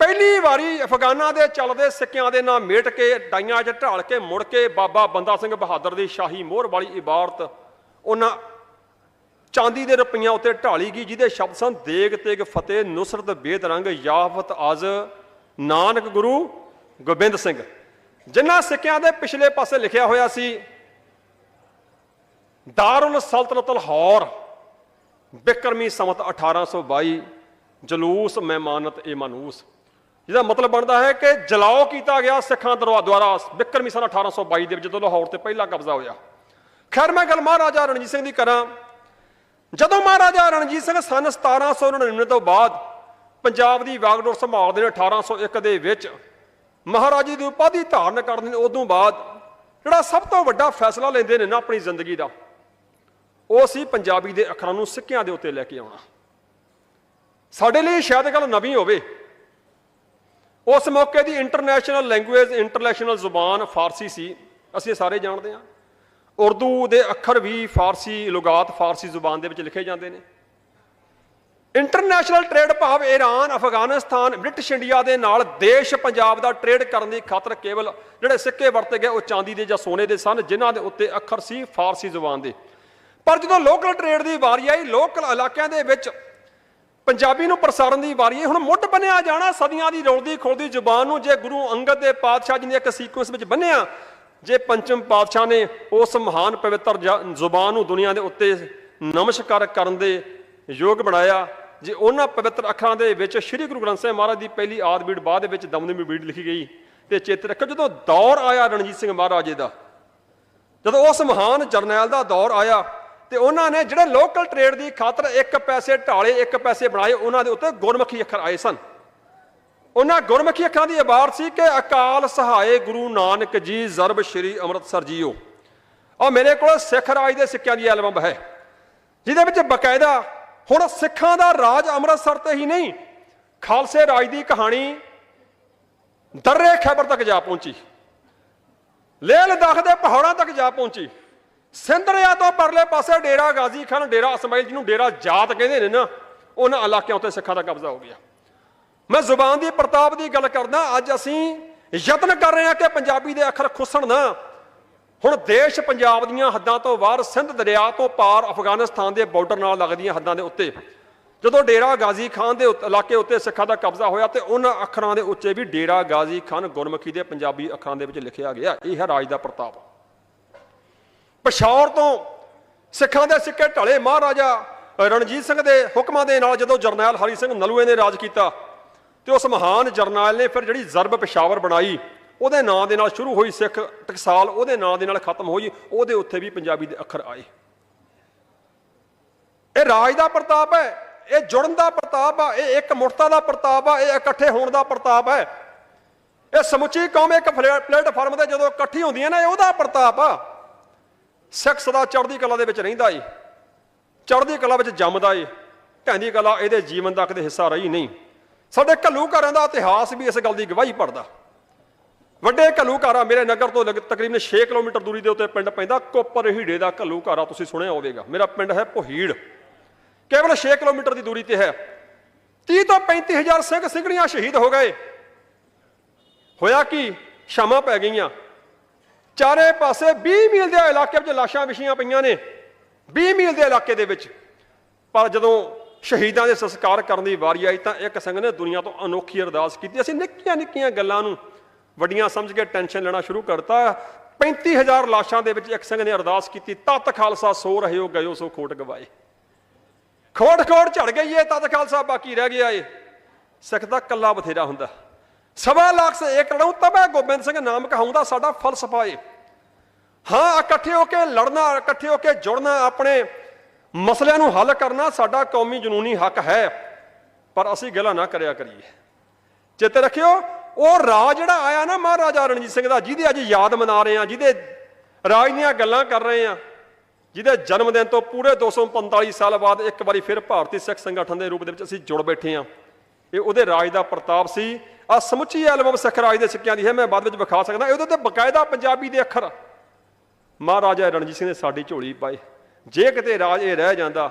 ਪਹਿਲੀ ਵਾਰੀ ਅਫਗਾਨਾਂ ਦੇ ਚੱਲਦੇ ਸਿੱਕਿਆਂ ਦੇ ਨਾਲ ਮੇਟ ਕੇ, ਡਾਈਆਂ 'ਚ ਢਾਲ ਕੇ ਮੁੜ ਕੇ ਬਾਬਾ ਬੰਦਾ ਸਿੰਘ ਬਹਾਦਰ ਦੀ ਸ਼ਾਹੀ ਮੋਹਰ ਵਾਲੀ ਇਬਾਰਤ ਉਹਨਾਂ ਚਾਂਦੀ ਦੇ ਰੁਪਈਆਂ ਉੱਤੇ ਢਾਲੀ ਗਈ, ਜਿਹਦੇ ਸ਼ਬਦ ਸਨ, ਦੇਗ ਤੇਗ ਫਤਿਹ ਨੁਸਰਤ ਬੇਦ ਰੰਗ ਯਾਫਤ ਅਜ਼ ਨਾਨਕ ਗੁਰੂ ਗੋਬਿੰਦ ਸਿੰਘ। ਜਿਨ੍ਹਾਂ ਸਿੱਕਿਆਂ ਦੇ ਪਿਛਲੇ ਪਾਸੇ ਲਿਖਿਆ ਹੋਇਆ ਸੀ, ਦਾਰੁਲ ਸਲਤਨਤ ਲਾਹੌਰ, ਬਿਕਰਮੀ ਸਮਤ 1822 ਜਲੂਸ ਮਹਿਮਾਨਤ ਏ ਮਾਨੂਸ। ਜਿਹਦਾ ਮਤਲਬ ਬਣਦਾ ਹੈ ਕਿ ਜਲਾਓ ਕੀਤਾ ਗਿਆ ਸਿੱਖਾਂ ਦਰਵਾ ਦੁਆਰਾ ਬਿਕਰਮੀ ਸਨ 1822 ਦੇ ਵਿੱਚ, ਜਦੋਂ ਲਾਹੌਰ ਤੇ ਪਹਿਲਾ ਕਬਜ਼ਾ ਹੋਇਆ। ਖੈਰ, ਮੈਂ ਗੱਲ ਮਹਾਰਾਜਾ ਰਣਜੀਤ ਸਿੰਘ ਦੀ ਕਰਾਂ। ਜਦੋਂ ਮਹਾਰਾਜਾ ਰਣਜੀਤ ਸਿੰਘ ਸਨ 1799 ਤੋਂ ਬਾਅਦ, ਪੰਜਾਬ ਦੀ ਵਾਗਡੋਰ ਸੰਭਾਲਦੇ ਨੇ 1801 ਦੇ ਵਿੱਚ। ਮਹਾਰਾਜੀ ਦੀ ਉਪਾਧੀ ਧਾਰਨ ਕਰਦੇ ਨੇ ਉਦੋਂ ਬਾਅਦ ਜਿਹੜਾ ਸਭ ਤੋਂ ਵੱਡਾ ਫੈਸਲਾ ਲੈਂਦੇ ਨੇ ਨਾ ਆਪਣੀ ਜ਼ਿੰਦਗੀ ਦਾ, ਉਹ ਸੀ ਪੰਜਾਬੀ ਦੇ ਅੱਖਰਾਂ ਨੂੰ ਸਿੱਕਿਆਂ ਦੇ ਉੱਤੇ ਲੈ ਕੇ ਆਉਣਾ। ਸਾਡੇ ਲਈ ਸ਼ਾਇਦ ਗੱਲ ਨਵੀਂ ਹੋਵੇ। ਉਸ ਮੌਕੇ ਦੀ ਇੰਟਰਨੈਸ਼ਨਲ ਲੈਂਗੁਏਜ ਇੰਟਰਨੈਸ਼ਨਲ ਜ਼ੁਬਾਨ ਫਾਰਸੀ ਸੀ, ਅਸੀਂ ਸਾਰੇ ਜਾਣਦੇ ਹਾਂ। ਉਰਦੂ ਦੇ ਅੱਖਰ ਵੀ ਫਾਰਸੀ, ਲੁਗਾਤ ਫਾਰਸੀ ਜ਼ੁਬਾਨ ਦੇ ਵਿੱਚ ਲਿਖੇ ਜਾਂਦੇ ਨੇ। ਇੰਟਰਨੈਸ਼ਨਲ ਟ੍ਰੇਡ ਭਾਵ ਈਰਾਨ ਅਫਗਾਨਿਸਤਾਨ ਬ੍ਰਿਟਿਸ਼ ਇੰਡੀਆ ਦੇ ਨਾਲ ਦੇਸ਼ ਪੰਜਾਬ ਦਾ ਟ੍ਰੇਡ ਕਰਨ ਦੀ ਖਾਤਰ ਕੇਵਲ ਜਿਹੜੇ ਸਿੱਕੇ ਵਰਤੇ ਗਏ, ਉਹ ਚਾਂਦੀ ਦੇ ਜਾਂ ਸੋਨੇ ਦੇ ਸਨ, ਜਿਨ੍ਹਾਂ ਦੇ ਉੱਤੇ ਅੱਖਰ ਸੀ ਫਾਰਸੀ ਜ਼ੁਬਾਨ ਦੇ। ਪਰ ਜਦੋਂ ਲੋਕਲ ਟ੍ਰੇਡ ਦੀ ਵਾਰੀ ਆਈ ਲੋਕਲ ਇਲਾਕਿਆਂ ਦੇ ਵਿੱਚ ਪੰਜਾਬੀ ਨੂੰ ਪ੍ਰਸਾਰਨ ਦੀ ਵਾਰੀ ਆਈ, ਹੁਣ ਮੁੱਢ ਬੰਨਿਆ ਜਾਣਾ, ਸਦੀਆਂ ਦੀ ਰੌਲਦੀ ਖੋਲਦੀ ਜ਼ੁਬਾਨ ਨੂੰ ਜੇ ਗੁਰੂ ਅੰਗਦ ਦੇ ਪਾਤਸ਼ਾਹ ਜੀ ਨੇ ਇੱਕ ਸੀਕੁਐਂਸ ਵਿੱਚ ਬੰਨਿਆ, ਜੇ ਪੰਚਮ ਪਾਤਸ਼ਾਹ ਨੇ ਉਸ ਮਹਾਨ ਪਵਿੱਤਰ ਜ਼ੁਬਾਨ ਨੂੰ ਦੁਨੀਆ ਦੇ ਉੱਤੇ ਨਮਸਕਾਰ ਕਰਨ ਦੇ ਯੋਗ ਬਣਾਇਆ ਜੇ ਉਹਨਾਂ ਪਵਿੱਤਰ ਅੱਖਰਾਂ ਦੇ ਵਿੱਚ ਸ੍ਰੀ ਗੁਰੂ ਗ੍ਰੰਥ ਸਾਹਿਬ ਮਹਾਰਾਜ ਦੀ ਪਹਿਲੀ ਆਦ ਬੀੜ ਬਾਅਦ ਦੇ ਵਿੱਚ ਦਮਦਮੀ ਬੀੜ ਲਿਖੀ ਗਈ ਤੇ ਚੇਤੇ ਰੱਖੋ ਜਦੋਂ ਦੌਰ ਆਇਆ ਰਣਜੀਤ ਸਿੰਘ ਮਹਾਰਾਜ ਜੀ ਦਾ, ਜਦੋਂ ਉਸ ਮਹਾਨ ਜਰਨੈਲ ਦਾ ਦੌਰ ਆਇਆ ਤੇ ਉਹਨਾਂ ਨੇ ਜਿਹੜੇ ਲੋਕਲ ਟ੍ਰੇਡ ਦੀ ਖਾਤਰ ਇੱਕ ਪੈਸੇ ਢਾਲੇ, ਇੱਕ ਪੈਸੇ ਬਣਾਏ, ਉਹਨਾਂ ਦੇ ਉੱਤੇ ਗੁਰਮੁਖੀ ਅੱਖਰ ਆਏ ਸਨ। ਉਹਨਾਂ ਗੁਰਮੁਖੀ ਅੱਖਰਾਂ ਦੀ ਇਬਾਰਤ ਸੀ ਕਿ ਅਕਾਲ ਸਹਾਏ ਗੁਰੂ ਨਾਨਕ ਜੀ ਜ਼ਰਬ ਸ਼੍ਰੀ ਅੰਮ੍ਰਿਤਸਰ ਜੀਓ। ਆ ਮੇਰੇ ਕੋਲ ਸਿੱਖ ਰਾਜ ਦੇ ਸਿੱਕਿਆਂ ਦੀ ਐਲਬਮ ਹੈ, ਜਿਹਦੇ ਵਿੱਚ ਬਕਾਇਦਾ ਹੁਣ ਸਿੱਖਾਂ ਦਾ ਰਾਜ ਅੰਮ੍ਰਿਤਸਰ ਤੇ ਹੀ ਨਹੀਂ, ਖਾਲਸੇ ਰਾਜ ਦੀ ਕਹਾਣੀ ਦਰੇ ਖੈਬਰ ਤੱਕ ਜਾ ਪਹੁੰਚੀ। ਲੇਹ ਲਦਾਖ ਦੇ ਪਹਾੜਾਂ ਤੱਕ ਜਾ ਪਹੁੰਚੀ। ਸਿੰਧਰਿਆ ਤੋਂ ਪਰਲੇ ਪਾਸੇ ਡੇਰਾ ਗਾਜ਼ੀ ਖਾਨ, ਡੇਰਾ ਇਸਮਾਈਲ ਜਿਹਨੂੰ ਡੇਰਾ ਜਾਤ ਕਹਿੰਦੇ ਨੇ ਨਾ, ਉਹਨਾਂ ਇਲਾਕਿਆਂ ਉੱਤੇ ਸਿੱਖਾਂ ਦਾ ਕਬਜ਼ਾ ਹੋ ਗਿਆ। ਮੈਂ ਜ਼ੁਬਾਨ ਦੀ ਪ੍ਰਤਾਪ ਦੀ ਗੱਲ ਕਰਦਾ, ਅੱਜ ਅਸੀਂ ਯਤਨ ਕਰ ਰਹੇ ਹਾਂ ਕਿ ਪੰਜਾਬੀ ਦੇ ਅੱਖਰ ਖੁੱਸਣ ਨਾ। ਹੁਣ ਦੇਸ਼ ਪੰਜਾਬ ਦੀਆਂ ਹੱਦਾਂ ਤੋਂ ਬਾਹਰ ਸਿੰਧ ਦਰਿਆ ਤੋਂ ਪਾਰ ਅਫਗਾਨਿਸਤਾਨ ਦੇ ਬਾਰਡਰ ਨਾਲ ਲੱਗਦੀਆਂ ਹੱਦਾਂ ਦੇ ਉੱਤੇ। ਜਦੋਂ ਡੇਰਾ ਗਾਜ਼ੀ ਖਾਨ ਦੇ ਇਲਾਕੇ ਉੱਤੇ ਸਿੱਖਾਂ ਦਾ ਕਬਜ਼ਾ ਹੋਇਆ ਤੇ ਉਹਨਾਂ ਅੱਖਰਾਂ ਦੇ ਉੱਤੇ ਵੀ ਡੇਰਾ ਗਾਜ਼ੀ ਖਾਨ ਗੁਰਮੁਖੀ ਦੇ ਪੰਜਾਬੀ ਅੱਖਰਾਂ ਦੇ ਵਿੱਚ ਲਿਖਿਆ ਗਿਆ। ਇਹ ਹੈ ਰਾਜ ਦਾ ਪ੍ਰਤਾਪ। ਪਸ਼ੌਰ ਤੋਂ ਸਿੱਖਾਂ ਦੇ ਸਿੱਕੇ ਢਲੇ ਮਹਾਰਾਜਾ ਰਣਜੀਤ ਸਿੰਘ ਦੇ ਹੁਕਮਾਂ ਦੇ ਨਾਲ ਜਦੋਂ ਜਰਨੈਲ ਹਰੀ ਸਿੰਘ ਨਲੂਏ ਨੇ ਰਾਜ ਕੀਤਾ, ਤੇ ਉਸ ਮਹਾਨ ਜਰਨੈਲ ਨੇ ਫਿਰ ਜਿਹੜੀ ਜ਼ਰਬ ਪਸ਼ਾਵਰ ਬਣਾਈ ਉਹਦੇ ਨਾਂ ਦੇ ਨਾਲ ਸ਼ੁਰੂ ਹੋਈ ਸਿੱਖ ਟਕਸਾਲ, ਉਹਦੇ ਨਾਂ ਦੇ ਨਾਲ ਖਤਮ ਹੋਈ, ਉਹਦੇ ਉੱਤੇ ਵੀ ਪੰਜਾਬੀ ਦੇ ਅੱਖਰ ਆਏ। ਇਹ ਰਾਜ ਦਾ ਪ੍ਰਤਾਪ ਹੈ, ਇਹ ਜੁੜਨ ਦਾ ਪ੍ਰਤਾਪ ਆ, ਇਹ ਇੱਕ ਮੁਰਤਾ ਦਾ ਪ੍ਰਤਾਪ ਆ, ਇਹ ਇਕੱਠੇ ਹੋਣ ਦਾ ਪ੍ਰਤਾਪ ਹੈ। ਇਹ ਸਮੁੱਚੀ ਕੌਮ ਇੱਕ ਫਲੇ- ਪਲੇਟਫਾਰਮ ਤੇ ਜਦੋਂ ਇਕੱਠੀ ਹੁੰਦੀਆਂ ਨੇ, ਇਹ ਉਹਦਾ ਪ੍ਰਤਾਪ ਆ। ਸਿੱਖ ਸਦਾ ਚੜ੍ਹਦੀ ਕਲਾ ਦੇ ਵਿੱਚ ਰਹਿੰਦਾ ਏ, ਚੜ੍ਹਦੀ ਕਲਾ ਵਿੱਚ ਜੰਮਦਾ ਏ ਢਹਿੰਦੀ ਕਲਾ ਇਹਦੇ ਜੀਵਨ ਦਾ ਕਦੇ ਹਿੱਸਾ ਰਹੀ ਨਹੀਂ। ਸਾਡੇ ਘੱਲੂ ਘਰਾਂ ਦਾ ਇਤਿਹਾਸ ਵੀ ਇਸ ਗੱਲ ਦੀ ਗਵਾਹੀ ਭਰਦਾ। ਵੱਡੇ ਘੱਲੂਘਾਰਾ ਮੇਰੇ ਨਗਰ ਤੋਂ ਲਗ- ਤਕਰੀਬਨ 6 ਕਿਲੋਮੀਟਰ ਦੂਰੀ ਦੇ ਉੱਤੇ ਪਿੰਡ ਪੈਂਦਾ। ਕੋਪਰ ਹੀੜੇ ਦਾ ਘੱਲੂਘਾਰਾ ਤੁਸੀਂ ਸੁਣਿਆ ਹੋਵੇਗਾ। ਮੇਰਾ ਪਿੰਡ ਹੈ ਪੋਹੀੜ ਕੇਵਲ 6 ਕਿਲੋਮੀਟਰ ਦੀ ਦੂਰੀ ਤੇ ਹੈ। 30 ਤੋਂ 35000 ਸਿੰਘ ਸਿੰਘਣੀਆਂ ਸ਼ਹੀਦ ਹੋ ਗਏ। ਹੋਇਆ ਕਿ? ਸ਼ਾਮਾਂ ਪੈ ਗਈਆਂ। ਚਾਰੇ ਪਾਸੇ 20 ਮੀਲ ਦੇ ਇਲਾਕੇ ਵਿੱਚ ਲਾਸ਼ਾਂ ਵਿਛੀਆਂ ਪਈਆਂ ਨੇ। 20 ਮੀਲ ਦੇ ਇਲਾਕੇ ਦੇ ਵਿੱਚ। ਪਰ ਜਦੋਂ ਸ਼ਹੀਦਾਂ ਦੇ ਸੰਸਕਾਰ ਕਰਨ ਦੀ ਵਾਰੀ ਆਈ ਤਾਂ ਇੱਕ ਸਿੰਘ ਨੇ ਦੁਨੀਆ ਤੋਂ ਅਨੋਖੀ ਅਰਦਾਸ ਕੀਤੀ। ਅਸੀਂ ਨਿੱਕੀਆਂ ਨਿੱਕੀਆਂ ਗੱਲਾਂ ਨੂੰ ਵੱਡੀਆਂ ਸਮਝ ਕੇ ਟੈਨਸ਼ਨ ਲੈਣਾ ਸ਼ੁਰੂ ਕਰਤਾ। 35000 ਲਾਸ਼ਾਂ ਦੇ ਵਿੱਚ ਇੱਕ ਸਿੰਘ ਨੇ ਅਰਦਾਸ ਕੀਤੀ, ਤਤ ਖਾਲਸਾ ਸੋ ਰਹੇ ਹੋ, ਗਇਓ ਸੋ ਖੋਟ ਗਵਾਏ। ਖੋਟ ਖੋੜ ਝੜ ਗਈ ਏ, ਤਤ ਖਾਲਸਾ ਬਾਕੀ ਰਹਿ ਗਿਆ ਏ। ਸਿੱਖ ਦਾ ਕੱਲਾ ਬਥੇਰਾ ਹੁੰਦਾ। ਸਵਾ ਲੱਖ ਸੇ ਏਕ ਲੜਾਉ, ਤਬੈ ਗੋਬਿੰਦ ਸਿੰਘ ਨਾਮ ਕਹਾਉਂਦਾ ਸਾਡਾ ਫਲਸਫਾ ਏ। ਹਾਂ, ਇਕੱਠੇ ਹੋ ਕੇ ਲੜਨਾ, ਇਕੱਠੇ ਹੋ ਕੇ ਜੁੜਨਾ, ਆਪਣੇ ਮਸਲਿਆਂ ਨੂੰ ਹੱਲ ਕਰਨਾ ਸਾਡਾ ਕੌਮੀ ਜਨੂਨੀ ਹੱਕ ਹੈ। ਪਰ ਅਸੀਂ ਗਿਲਾ ਨਾ ਕਰਿਆ ਕਰੀਏ। ਚੇਤੇ ਰੱਖਿਓ ਉਹ ਰਾਜ ਜਿਹੜਾ ਆਇਆ ਨਾ ਮਹਾਰਾਜਾ ਰਣਜੀਤ ਸਿੰਘ ਦਾ, ਜਿਹਦੇ ਅੱਜ ਯਾਦ ਮਨਾ ਰਹੇ ਆ ਜਿਹਦੇ ਰਾਜ ਦੀਆਂ ਗੱਲਾਂ ਕਰ ਰਹੇ ਆ ਜਿਹਦੇ ਜਨਮ ਦਿਨ ਤੋਂ ਪੂਰੇ 245 ਸਾਲ ਬਾਅਦ ਇੱਕ ਵਾਰੀ ਫਿਰ ਭਾਰਤੀ ਸਿੱਖ ਸੰਗਠਨ ਦੇ ਰੂਪ ਦੇ ਵਿੱਚ ਅਸੀਂ ਜੁੜ ਬੈਠੇ ਆ ਇਹ ਉਹਦੇ ਰਾਜ ਦਾ ਪ੍ਰਤਾਪ ਸੀ। ਆ ਸਮੁੱਚੀ ਐਲਬਮ ਸਿੱਖ ਰਾਜ ਦੇ ਸਿੱਕਿਆਂ ਦੀ ਹੈ, ਮੈਂ ਬਾਅਦ ਵਿੱਚ ਵਿਖਾ ਸਕਦਾ। ਇਹਦੇ ਤੇ ਬਕਾਇਦਾ ਪੰਜਾਬੀ ਦੇ ਅੱਖਰ ਮਹਾਰਾਜਾ ਰਣਜੀਤ ਸਿੰਘ ਨੇ ਸਾਡੀ ਝੋਲੀ ਪਾਏ ਜੇ ਕਿਤੇ ਰਾਜ ਇਹ ਰਹਿ ਜਾਂਦਾ,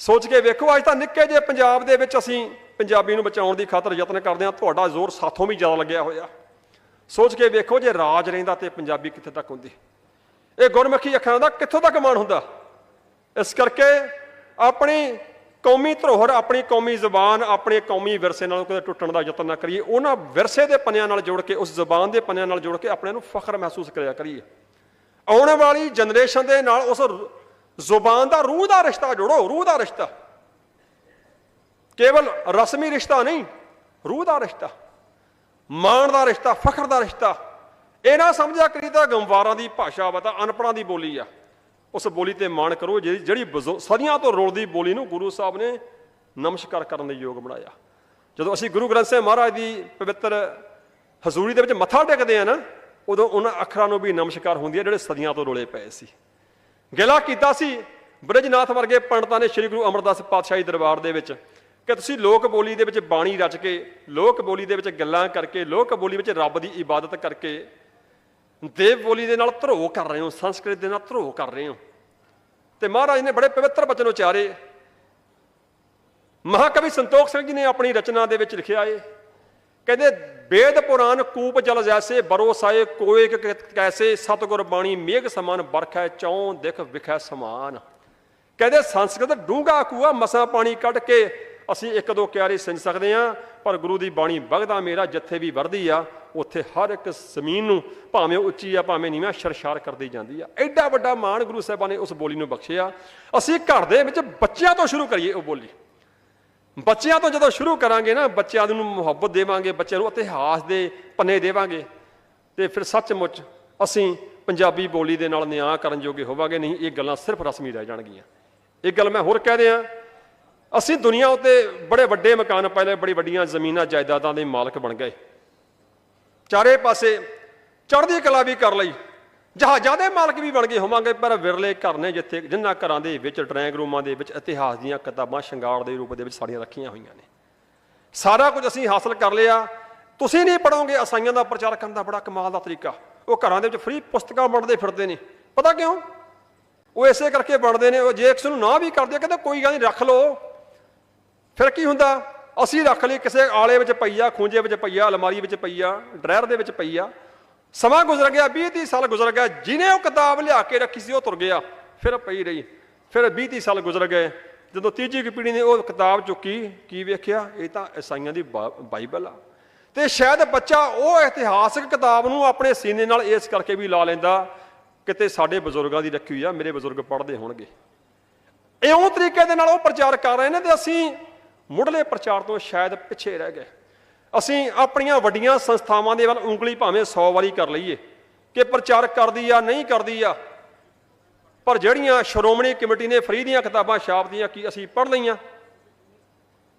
ਸੋਚ ਕੇ ਵੇਖੋ, ਅੱਜ ਤਾਂ ਨਿੱਕੇ ਜਿਹੇ ਪੰਜਾਬ ਦੇ ਵਿੱਚ ਅਸੀਂ ਪੰਜਾਬੀ ਨੂੰ ਬਚਾਉਣ ਦੀ ਖਾਤਰ ਯਤਨ ਕਰਦੇ ਹਾਂ। ਤੁਹਾਡਾ ਜ਼ੋਰ ਸਾਥੋਂ ਵੀ ਜ਼ਿਆਦਾ ਲੱਗਿਆ ਹੋਇਆ। ਸੋਚ ਕੇ ਵੇਖੋ ਜੇ ਰਾਜ ਰਹਿੰਦਾ ਤੇ ਪੰਜਾਬੀ ਕਿੱਥੇ ਤੱਕ ਹੁੰਦੀ। ਇਹ ਗੁਰਮੁਖੀ ਅੱਖਰਾਂ ਦਾ ਕਿੱਥੋਂ ਤੱਕ ਮਾਣ ਹੁੰਦਾ? ਇਸ ਕਰਕੇ ਆਪਣੀ ਕੌਮੀ ਧਰੋਹਰ, ਆਪਣੀ ਕੌਮੀ ਜ਼ੁਬਾਨ, ਆਪਣੇ ਕੌਮੀ ਵਿਰਸੇ ਨਾਲ ਕਦੇ ਟੁੱਟਣ ਦਾ ਯਤਨ ਨਾ ਕਰੀਏ। ਉਹਨਾਂ ਵਿਰਸੇ ਦੇ ਪੰਨਿਆਂ ਨਾਲ ਜੋੜ ਕੇ, ਉਸ ਜ਼ੁਬਾਨ ਦੇ ਪੰਨਿਆਂ ਨਾਲ ਜੋੜ ਕੇ ਆਪਣੇ ਨੂੰ ਫਖਰ ਮਹਿਸੂਸ ਕਰਿਆ ਕਰੀਏ। ਆਉਣ ਵਾਲੀ ਜਨਰੇਸ਼ਨ ਦੇ ਨਾਲ ਉਸ ਜ਼ੁਬਾਨ ਦਾ ਰੂਹ ਦਾ ਰਿਸ਼ਤਾ ਜੋੜੋ, ਰੂਹ ਦਾ ਰਿਸ਼ਤਾ। ਕੇਵਲ ਰਸਮੀ ਰਿਸ਼ਤਾ ਨਹੀਂ, ਰੂਹ ਦਾ ਰਿਸ਼ਤਾ, ਮਾਣ ਦਾ ਰਿਸ਼ਤਾ, ਫਖਰ ਦਾ ਰਿਸ਼ਤਾ। ਇਹ ਨਾ ਸਮਝਿਆ ਕਰੀ ਤਾਂ ਗੰਵਾਰਾਂ ਦੀ ਭਾਸ਼ਾ ਵਾ ਤਾਂ ਅਨਪੜਾਂ ਦੀ ਬੋਲੀ ਆ। ਉਸ ਬੋਲੀ ਤੇ ਮਾਣ ਕਰੋ, ਜਿਹੜੀ ਜਿਹੜੀ ਬਜ਼ੁ- ਸਦੀਆਂ ਤੋਂ ਰੋਲਦੀ ਬੋਲੀ ਨੂੰ ਗੁਰੂ ਸਾਹਿਬ ਨੇ ਨਮਸਕਾਰ ਕਰਨ ਦੇ ਯੋਗ ਬਣਾਇਆ। ਜਦੋਂ ਅਸੀਂ ਗੁਰੂ ਗ੍ਰੰਥ ਸਾਹਿਬ ਮਹਾਰਾਜ ਦੀ ਪਵਿੱਤਰ ਹਜ਼ੂਰੀ ਦੇ ਵਿੱਚ ਮੱਥਾ ਟੇਕਦੇ ਆ ਨਾ, ਉਦੋਂ ਉਹਨਾਂ ਅੱਖਰਾਂ ਨੂੰ ਵੀ ਨਮਸਕਾਰ ਹੁੰਦੀ ਹੈ ਜਿਹੜੇ ਸਦੀਆਂ ਤੋਂ ਰੋਲੇ ਪਏ ਸੀ। ਗਿਲਾ ਕੀਤਾ ਸੀ ਬ੍ਰਿਜਨਾਥ ਵਰਗੇ ਪੰਡਤਾਂ ਨੇ ਸ੍ਰੀ ਗੁਰੂ ਅਮਰਦਾਸ ਪਾਤਸ਼ਾਹੀ ਦਰਬਾਰ ਦੇ ਵਿੱਚ। ਕਿ ਤੁਸੀਂ ਲੋਕ ਬੋਲੀ ਦੇ ਵਿੱਚ ਬਾਣੀ ਰਚ ਕੇ, ਲੋਕ ਬੋਲੀ ਦੇ ਵਿੱਚ ਗੱਲਾਂ ਕਰਕੇ, ਲੋਕ ਬੋਲੀ ਵਿੱਚ ਰੱਬ ਦੀ ਇਬਾਦਤ ਕਰਕੇ ਦੇਵ ਬੋਲੀ ਦੇ ਨਾਲ ਧਰੋ ਕਰ ਰਹੇ ਹੋ, ਸੰਸਕ੍ਰਿਤ ਦੇ ਨਾਲ ਧਰੋ ਕਰ ਰਹੇ ਹੋ। ਤੇ ਮਹਾਰਾਜ ਨੇ ਬੜੇ ਪਵਿੱਤਰ ਬਚਨ ਉਚਾਰੇ। ਮਹਾਕਵੀ ਸੰਤੋਖ ਸਿੰਘ ਜੀ ਨੇ ਆਪਣੀ ਰਚਨਾ ਦੇ ਵਿੱਚ ਲਿਖਿਆ ਏ, ਕਹਿੰਦੇ, ਵੇਦ ਪੁਰਾਨ ਕੂਪ ਜਲ ਜੈਸੇ ਬਰੋਸਾਏ ਕੋਏ ਕ- ਕੈਸੇ, ਸਤਗੁਰ ਬਾਣੀ ਮੇਘ ਸਮਾਨ ਬਰਖੈ ਚੌਂ ਦਿਖ ਵਿਖੈ ਸਮਾਨ। ਕਹਿੰਦੇ, ਸੰਸਕ੍ਰਿਤ ਡੂੰਘਾ ਕੂਆ, ਮਸਾਂ ਪਾਣੀ ਕੱਢ ਕੇ ਅਸੀਂ ਇੱਕ ਦੋ ਕਿਆਰੇ ਸਿੰਜ ਸਕਦੇ ਹਾਂ, ਪਰ ਗੁਰੂ ਦੀ ਬਾਣੀ ਵਗਦਾ ਮੇਰਾ, ਜਿੱਥੇ ਵੀ ਵਰਦੀ ਆ, ਉੱਥੇ ਹਰ ਇੱਕ ਜ਼ਮੀਨ ਨੂੰ ਭਾਵੇਂ ਉੱਚੀ ਆ, ਭਾਵੇਂ ਨੀਵਾਂ ਸ਼ਰਸ਼ਾਰ ਕਰਦੀ ਜਾਂਦੀ ਆ। ਐਡਾ ਵੱਡਾ ਮਾਣ ਗੁਰੂ ਸਾਹਿਬਾਂ ਨੇ ਉਸ ਬੋਲੀ ਨੂੰ ਬਖਸ਼ਿਆ। ਅਸੀਂ ਘਰ ਦੇ ਵਿੱਚ ਬੱਚਿਆਂ ਤੋਂ ਸ਼ੁਰੂ ਕਰੀਏ ਉਹ ਬੋਲੀ। ਬੱਚਿਆਂ ਤੋਂ ਜਦੋਂ ਸ਼ੁਰੂ ਕਰਾਂਗੇ ਨਾ, ਬੱਚਿਆਂ ਨੂੰ ਮੁਹੱਬਤ ਦੇਵਾਂਗੇ, ਬੱਚਿਆਂ ਨੂੰ ਇਤਿਹਾਸ ਦੇ ਪੰਨੇ ਦੇਵਾਂਗੇ। ਤੇ ਫਿਰ ਸੱਚਮੁੱਚ ਅਸੀਂ ਪੰਜਾਬੀ ਬੋਲੀ ਦੇ ਨਾਲ ਨਿਆਂ ਕਰਨ ਜੋਗੇ ਹੋਵਾਂਗੇ, ਨਹੀਂ, ਇਹ ਗੱਲਾਂ ਸਿਰਫ ਰਸਮੀ ਰਹਿ ਜਾਣਗੀਆਂ। ਇਹ ਗੱਲ ਮੈਂ ਹੋਰ ਕਹਿ ਦਿਆਂ ਅਸੀਂ ਦੁਨੀਆ ਉੱਤੇ ਬੜੇ ਵੱਡੇ ਮਕਾਨ ਪਾਏ ਲਏ ਬੜੀ ਵੱਡੀਆਂ ਜ਼ਮੀਨਾਂ, ਜਾਇਦਾਦਾਂ ਦੇ ਮਾਲਕ ਬਣ ਗਏ। ਚਾਰੇ ਪਾਸੇ ਚੜ੍ਹਦੀ ਕਲਾ ਵੀ ਕਰ ਲਈ। ਜਹਾਜ਼ਾਂ ਦੇ ਮਾਲਕ ਵੀ ਬਣ ਗਏ ਹੋਵਾਂਗੇ, ਪਰ ਵਿਰਲੇ ਘਰ ਨੇ ਜਿੱਥੇ ਜਿਨ੍ਹਾਂ ਘਰਾਂ ਦੇ ਵਿੱਚ ਡਰਾਇੰਗ ਰੂਮਾਂ ਦੇ ਵਿੱਚ ਇਤਿਹਾਸ ਦੀਆਂ ਕਿਤਾਬਾਂ ਸ਼ਿੰਗਾਰ ਦੇ ਰੂਪ ਦੇ ਵਿੱਚ ਸਾਡੀਆਂ ਰੱਖੀਆਂ ਹੋਈਆਂ ਨੇ। ਸਾਰਾ ਕੁਝ ਅਸੀਂ ਹਾਸਲ ਕਰ ਲਿਆ। ਤੁਸੀਂ ਨਹੀਂ ਪੜੋਗੇ ਅਸਾਈਆਂ ਦਾ ਪ੍ਰਚਾਰ ਕਰਨ ਦਾ ਬੜਾ ਕਮਾਲ ਦਾ ਤਰੀਕਾ। ਉਹ ਘਰਾਂ ਦੇ ਵਿੱਚ ਫ੍ਰੀ ਪੁਸਤਕਾਂ ਵੰਡਦੇ ਫਿਰਦੇ ਨੇ। ਪਤਾ ਕਿਉਂ? ਉਹ ਇਸੇ ਕਰਕੇ ਵੰਡਦੇ ਨੇ, ਉਹ ਜੇ ਕਿਸੇ ਨੂੰ ਨਾ ਵੀ ਕਰਦੇ ਕਹਿੰਦੇ, ਕੋਈ ਗੱਲ ਨਹੀਂ, ਰੱਖ ਲਓ। ਫਿਰ ਕੀ ਹੁੰਦਾ? ਅਸੀਂ ਰੱਖ ਲਈ ਕਿਸੇ ਆਲੇ ਵਿੱਚ ਪਈ ਆ ਖੂੰਜੇ ਵਿੱਚ ਪਈ ਆ, ਅਲਮਾਰੀ ਵਿੱਚ ਪਈ ਆ ਡਰਾਇਰ ਦੇ ਵਿੱਚ ਪਈ ਆ। ਸਮਾਂ ਗੁਜ਼ਰ ਗਿਆ 20 30 ਸਾਲ ਗੁਜ਼ਰ ਗਿਆ ਜਿਹਨੇ ਉਹ ਕਿਤਾਬ ਲਿਆ ਕੇ ਰੱਖੀ ਸੀ ਉਹ ਤੁਰ ਗਿਆ, ਫਿਰ ਪਈ ਰਹੀ। ਫਿਰ 20 30 ਸਾਲ ਗੁਜ਼ਰ ਗਏ। ਜਦੋਂ ਤੀਜੀ ਕੁ ਪੀੜ੍ਹੀ ਨੇ ਉਹ ਕਿਤਾਬ ਚੁੱਕੀ, ਕੀ ਵੇਖਿਆ? ਇਹ ਤਾਂ ਈਸਾਈਆਂ ਦੀ ਬਾ- ਬਾਈਬਲ ਆ। ਤੇ ਸ਼ਾਇਦ ਬੱਚਾ ਉਹ ਇਤਿਹਾਸਕ ਕਿਤਾਬ ਨੂੰ ਆਪਣੇ ਸੀਨੇ ਨਾਲ ਇਸ ਕਰਕੇ ਵੀ ਲਾ ਲੈਂਦਾ, ਕਿਤੇ ਸਾਡੇ ਬਜ਼ੁਰਗਾਂ ਦੀ ਰੱਖੀ ਹੋਈ ਆ, ਮੇਰੇ ਬਜ਼ੁਰਗ ਪੜ੍ਹਦੇ ਹੋਣਗੇ। ਇਉਂ ਤਰੀਕੇ ਦੇ ਨਾਲ ਉਹ ਪ੍ਰਚਾਰ ਕਰ ਰਹੇ ਨੇ ਤੇ ਅਸੀਂ ਮੁੱਢਲੇ ਪ੍ਰਚਾਰ ਤੋਂ ਸ਼ਾਇਦ ਪਿੱਛੇ ਰਹਿ ਗਏ। ਅਸੀਂ ਆਪਣੀਆਂ ਵੱਡੀਆਂ ਸੰਸਥਾਵਾਂ ਦੇ ਵੱਲ ਉਂਗਲੀ ਭਾਵੇਂ 100 ਵਾਰੀ ਕਰ ਲਈਏ ਕਿ ਪ੍ਰਚਾਰ ਕਰਦੀ ਆ, ਨਹੀਂ ਕਰਦੀ ਆ। ਪਰ ਜਿਹੜੀਆਂ ਸ਼੍ਰੋਮਣੀ ਕਮੇਟੀ ਨੇ ਫਰੀ ਦੀਆਂ ਕਿਤਾਬਾਂ ਛਾਪਦੀਆਂ ਕੀ ਅਸੀਂ ਪੜ੍ਹ ਲਈਆਂ?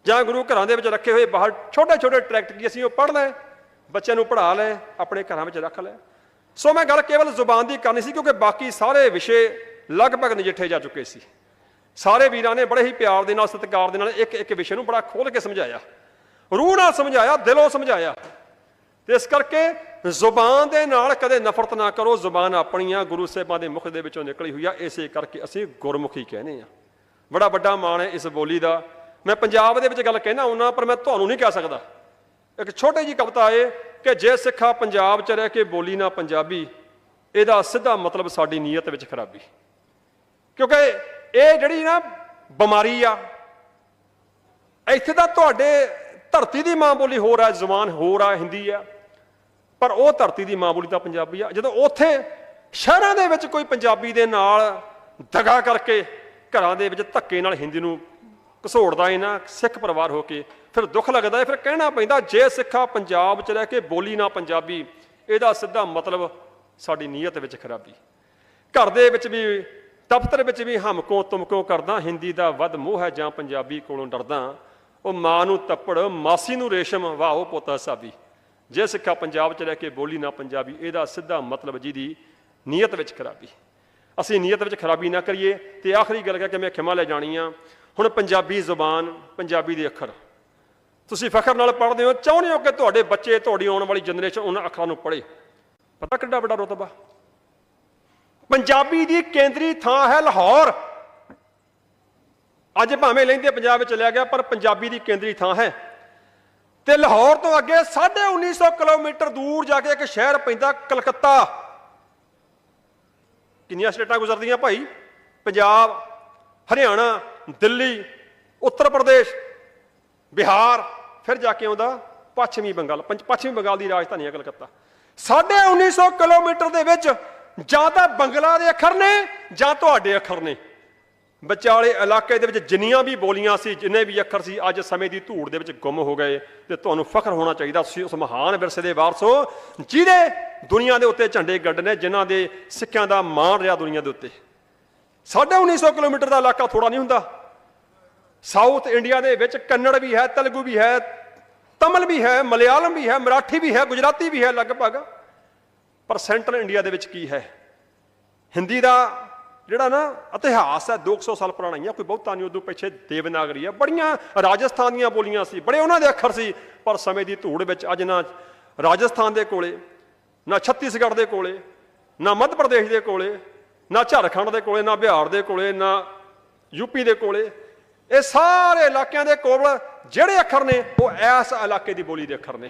ਜਾਂ ਗੁਰੂ ਘਰਾਂ ਦੇ ਵਿੱਚ ਰੱਖੇ ਹੋਏ ਬਾਹਰ ਛੋਟੇ ਛੋਟੇ ਟਰੈਕਟ ਕੀ ਅਸੀਂ ਉਹ ਪੜ੍ਹ ਲੈ ਬੱਚਿਆਂ ਨੂੰ ਪੜ੍ਹਾ ਲੈ ਆਪਣੇ ਘਰਾਂ ਵਿੱਚ ਰੱਖ ਲੈ ਸੋ ਮੈਂ ਗੱਲ ਕੇਵਲ ਜ਼ੁਬਾਨ ਦੀ ਕਰਨੀ ਸੀ ਕਿਉਂਕਿ ਬਾਕੀ ਸਾਰੇ ਵਿਸ਼ੇ ਲਗਭਗ ਨਜਿੱਠੇ ਜਾ ਚੁੱਕੇ ਸੀ। ਸਾਰੇ ਵੀਰਾਂ ਨੇ ਬੜੇ ਹੀ ਪਿਆਰ ਦੇ ਨਾਲ, ਸਤਿਕਾਰ ਦੇ ਨਾਲ ਇੱਕ ਇੱਕ ਵਿਸ਼ੇ ਨੂੰ ਬੜਾ ਖੋਲ ਕੇ ਸਮਝਾਇਆ। ਰੂਹ ਨਾਲ ਸਮਝਾਇਆ, ਦਿਲੋਂ ਸਮਝਾਇਆ। ਤੇ ਇਸ ਕਰਕੇ ਜ਼ੁਬਾਨ ਦੇ ਨਾਲ ਕਦੇ ਨਫ਼ਰਤ ਨਾ ਕਰੋ, ਜ਼ੁਬਾਨ ਆਪਣੀਆਂ ਗੁਰੂ ਸਾਹਿਬਾਂ ਦੇ ਮੁਖ ਦੇ ਵਿੱਚੋਂ ਨਿਕਲੀ ਹੋਈ ਆ। ਇਸੇ ਕਰਕੇ ਅਸੀਂ ਗੁਰਮੁਖੀ ਕਹਿੰਦੇ ਆ। ਬੜਾ ਵੱਡਾ ਮਾਣ ਹੈ ਇਸ ਬੋਲੀ ਦਾ। ਮੈਂ ਪੰਜਾਬ ਦੇ ਵਿੱਚ ਗੱਲ ਕਹਿਣਾ ਉਹਨਾਂ ਪਰ ਮੈਂ ਤੁਹਾਨੂੰ ਨਹੀਂ ਕਹਿ ਸਕਦਾ। ਇੱਕ ਛੋਟੀ ਜੀ ਕਵਿਤਾ ਏ ਕਿ ਜੇ ਸਿੱਖਾ ਪੰਜਾਬ ਚ ਰਹਿ ਕੇ ਬੋਲੀ ਨਾ ਪੰਜਾਬੀ, ਇਹਦਾ ਸਿੱਧਾ ਮਤਲਬ ਸਾਡੀ ਨੀਅਤ ਵਿੱਚ ਖਰਾਬੀ। ਕਿਉਂਕਿ ਇਹ ਜਿਹੜੀ ਨਾ ਬਿਮਾਰੀ ਆ, ਇੱਥੇ ਤਾਂ ਤੁਹਾਡੇ ਧਰਤੀ ਦੀ ਮਾਂ ਬੋਲੀ ਹੋਰ ਆ, ਜ਼ੁਬਾਨ ਹੋਰ ਆ, ਹਿੰਦੀ ਆ, ਪਰ ਉਹ ਧਰਤੀ ਦੀ ਮਾਂ ਬੋਲੀ ਤਾਂ ਪੰਜਾਬੀ ਆ। ਜਦੋਂ ਉੱਥੇ ਸ਼ਹਿਰਾਂ ਦੇ ਵਿੱਚ ਕੋਈ ਪੰਜਾਬੀ ਦੇ ਨਾਲ ਦਗਾ ਕਰਕੇ ਘਰਾਂ ਦੇ ਵਿੱਚ ਧੱਕੇ ਨਾਲ ਹਿੰਦੀ ਨੂੰ ਘਸੋੜਦਾ ਹੈ ਨਾ, ਸਿੱਖ ਪਰਿਵਾਰ ਹੋ ਕੇ, ਫਿਰ ਦੁੱਖ ਲੱਗਦਾ ਹੈ ਫਿਰ ਕਹਿਣਾ ਪੈਂਦਾ, ਜੇ ਸਿੱਖਾ ਪੰਜਾਬ 'ਚ ਰਹਿ ਕੇ ਬੋਲੀ ਨਾ ਪੰਜਾਬੀ, ਇਹਦਾ ਸਿੱਧਾ ਮਤਲਬ ਸਾਡੀ ਨੀਅਤ ਵਿੱਚ ਖਰਾਬੀ। ਘਰ ਦੇ ਵਿੱਚ ਵੀ ਦਫ਼ਤਰ ਵਿੱਚ ਵੀ ਹਮਕੋ ਤੁਮਕੋ ਕਰਦਾ, ਹਿੰਦੀ ਦਾ ਵੱਧ ਮੋਹ ਹੈ ਜਾਂ ਪੰਜਾਬੀ ਕੋਲੋਂ ਡਰਦਾ, ਉਹ ਮਾਂ ਨੂੰ ਤੱਪੜ, ਮਾਸੀ ਨੂੰ ਰੇਸ਼ਮ, ਵਾਹੋ ਪੁੱਤ ਹਸਾਬੀ ਜੇ ਸਿੱਖਾ ਪੰਜਾਬ 'ਚ ਲੈ ਕੇ ਬੋਲੀ ਨਾ ਪੰਜਾਬੀ, ਇਹਦਾ ਸਿੱਧਾ ਮਤਲਬ ਜਿਹਦੀ ਨੀਅਤ ਵਿੱਚ ਖਰਾਬੀ। ਅਸੀਂ ਨੀਅਤ ਵਿੱਚ ਖਰਾਬੀ ਨਾ ਕਰੀਏ, ਤੇ ਆਖਰੀ ਗੱਲ ਕਰਕੇ ਮੈਂ ਖਿਮਾ ਲੈ ਜਾਣੀ ਆ। ਹੁਣ ਪੰਜਾਬੀ ਜ਼ੁਬਾਨ, ਪੰਜਾਬੀ ਦੇ ਅੱਖਰ। ਤੁਸੀਂ ਫਖਰ ਨਾਲ ਪੜ੍ਹਦੇ ਹੋ, ਚਾਹੁੰਦੇ ਹੋ ਕਿ ਤੁਹਾਡੇ ਬੱਚੇ, ਤੁਹਾਡੀ ਆਉਣ ਵਾਲੀ ਜਨਰੇਸ਼ਨ ਉਹਨਾਂ ਅੱਖਰਾਂ ਨੂੰ ਪੜ੍ਹੇ। ਪਤਾ ਕਿੱਡਾ ਵੱਡਾ ਰੁਤਬਾ? ਪੰਜਾਬੀ ਦੀ ਕੇਂਦਰੀ ਥਾਂ ਹੈ ਲਾਹੌਰ। ਅੱਜ ਭਾਵੇਂ ਲੈਂਦੇ ਪੰਜਾਬ ਵਿੱਚ ਚਲਿਆ ਗਿਆ, ਪਰ ਪੰਜਾਬੀ ਦੀ ਕੇਂਦਰੀ ਥਾਂ ਹੈ। ਤੇ ਲਾਹੌਰ ਤੋਂ ਅੱਗੇ 1950 ਕਿਲੋਮੀਟਰ ਦੂਰ ਜਾ ਕੇ ਇੱਕ ਸ਼ਹਿਰ ਪੈਂਦਾ ਕਲਕੱਤਾ। ਕਿੰਨੀਆਂ ਸਟੇਟਾਂ ਗੁਜ਼ਰਦੀਆਂ ਭਾਈ? ਪੰਜਾਬ, ਹਰਿਆਣਾ, ਦਿੱਲੀ, ਉੱਤਰ ਪ੍ਰਦੇਸ਼, ਬਿਹਾਰ, ਫਿਰ ਜਾ ਕੇ ਆਉਂਦਾ ਪੱਛਮੀ ਬੰਗਾਲ। ਪੰਜ- ਪੱਛਮੀ ਬੰਗਾਲ ਦੀ ਰਾਜਧਾਨੀ ਹੈ ਕਲਕੱਤਾ। 1950 ਕਿਲੋਮੀਟਰ ਦੇ ਵਿੱਚ ਜਾਂ ਤਾਂ ਬੰਗਲਾ ਦੇ ਅੱਖਰ ਨੇ, ਜਾਂ ਤੁਹਾਡੇ ਅੱਖਰ ਨੇ। ਵਿਚਾਲੇ ਇਲਾਕੇ ਦੇ ਵਿੱਚ ਜਿੰਨੀਆਂ ਵੀ ਬੋਲੀਆਂ ਸੀ, ਜਿੰਨੇ ਵੀ ਅੱਖਰ ਸੀ, ਅੱਜ ਸਮੇਂ ਦੀ ਧੂੜ ਦੇ ਵਿੱਚ ਗੁੰਮ ਹੋ ਗਏ ਤੇ ਤੁਹਾਨੂੰ ਫਖਰ ਹੋਣਾ ਚਾਹੀਦਾ ਤੁਸੀਂ ਉਸ ਮਹਾਨ ਵਿਰਸੇ ਦੇ ਵਾਰਸ, ਜਿਹਦੇ ਦੁਨੀਆ ਦੇ ਉੱਤੇ ਝੰਡੇ ਗੱਡ ਨੇ, ਜਿਨ੍ਹਾਂ ਦੇ ਸਿੱਖਿਆਂ ਦਾ ਮਾਣ ਰਿਹਾ ਦੁਨੀਆ ਦੇ ਉੱਤੇ। 1950 ਕਿਲੋਮੀਟਰ ਦਾ ਇਲਾਕਾ ਥੋੜਾ ਨਹੀਂ ਹੁੰਦਾ। ਸਾਊਥ ਇੰਡੀਆ ਦੇ ਵਿੱਚ ਕੰਨੜ ਵੀ ਹੈ, ਤੇਲਗੂ ਵੀ ਹੈ, ਤਮਿਲ ਵੀ ਹੈ, ਮਲਿਆਲਮ ਵੀ ਹੈ, ਮਰਾਠੀ ਵੀ ਹੈ, ਗੁਜਰਾਤੀ ਵੀ ਹੈ, ਲਗਭਗ ਪਰ ਸੈਂਟਰਲ ਇੰਡੀਆ ਦੇ ਵਿੱਚ ਕੀ ਹੈ? ਹਿੰਦੀ ਦਾ ਜਿਹੜਾ ਨਾ ਇਤਿਹਾਸ ਹੈ 200 ਸਾਲ ਪੁਰਾਣਾ ਹੀ ਹੈ ਕੋਈ ਬਹੁਤਾ ਨਹੀਂ, ਉਦੋਂ ਪਿੱਛੇ ਦੇਵਨਾਗਰੀ ਹੈ ਬੜੀਆਂ ਰਾਜਸਥਾਨ ਦੀਆਂ ਬੋਲੀਆਂ ਸੀ, ਬੜੇ ਉਹਨਾਂ ਦੇ ਅੱਖਰ ਸੀ, ਪਰ ਸਮੇਂ ਦੀ ਧੂੜ ਵਿੱਚ ਅੱਜ ਨਾ ਰਾਜਸਥਾਨ ਦੇ ਕੋਲੇ, ਨਾ ਛੱਤੀਸਗੜ੍ਹ ਦੇ ਕੋਲੇ, ਨਾ ਮੱਧ ਪ੍ਰਦੇਸ਼ ਦੇ ਕੋਲੇ, ਨਾ ਝਾਰਖੰਡ ਦੇ ਕੋਲੇ, ਨਾ ਬਿਹਾਰ ਦੇ ਕੋਲੇ, ਨਾ ਯੂਪੀ ਦੇ ਕੋਲੇ, ਇਹ ਸਾਰੇ ਇਲਾਕਿਆਂ ਦੇ ਕੋਲ ਜਿਹੜੇ ਅੱਖਰ ਨੇ, ਉਹ ਐਸ ਇਲਾਕੇ ਦੀ ਬੋਲੀ ਦੇ ਅੱਖਰ ਨੇ।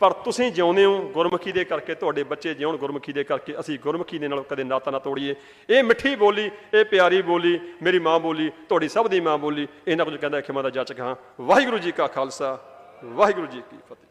ਪਰ ਤੁਸੀਂ ਜਿਉਂਦੇ ਹੋ ਗੁਰਮੁਖੀ ਦੇ ਕਰਕੇ, ਤੁਹਾਡੇ ਬੱਚੇ ਜਿਉਣ ਗੁਰਮੁਖੀ ਦੇ ਕਰਕੇ, ਅਸੀਂ ਗੁਰਮੁਖੀ ਦੇ ਨਾਲ ਕਦੇ ਨਾਤਾ ਨਾ ਤੋੜੀਏ। ਇਹ ਮਿੱਠੀ ਬੋਲੀ, ਇਹ ਪਿਆਰੀ ਬੋਲੀ, ਮੇਰੀ ਮਾਂ ਬੋਲੀ, ਤੁਹਾਡੀ ਸਭ ਦੀ ਮਾਂ ਬੋਲੀ, ਇਹਨਾਂ ਕੁਝ ਕਹਿੰਦਾ ਖਿਮਾ ਦਾ ਜਾਚਕ ਹਾਂ। ਵਾਹਿਗੁਰੂ ਜੀ ਕਾ ਖਾਲਸਾ, ਵਾਹਿਗੁਰੂ ਜੀ ਕੀ ਫਤਿਹ।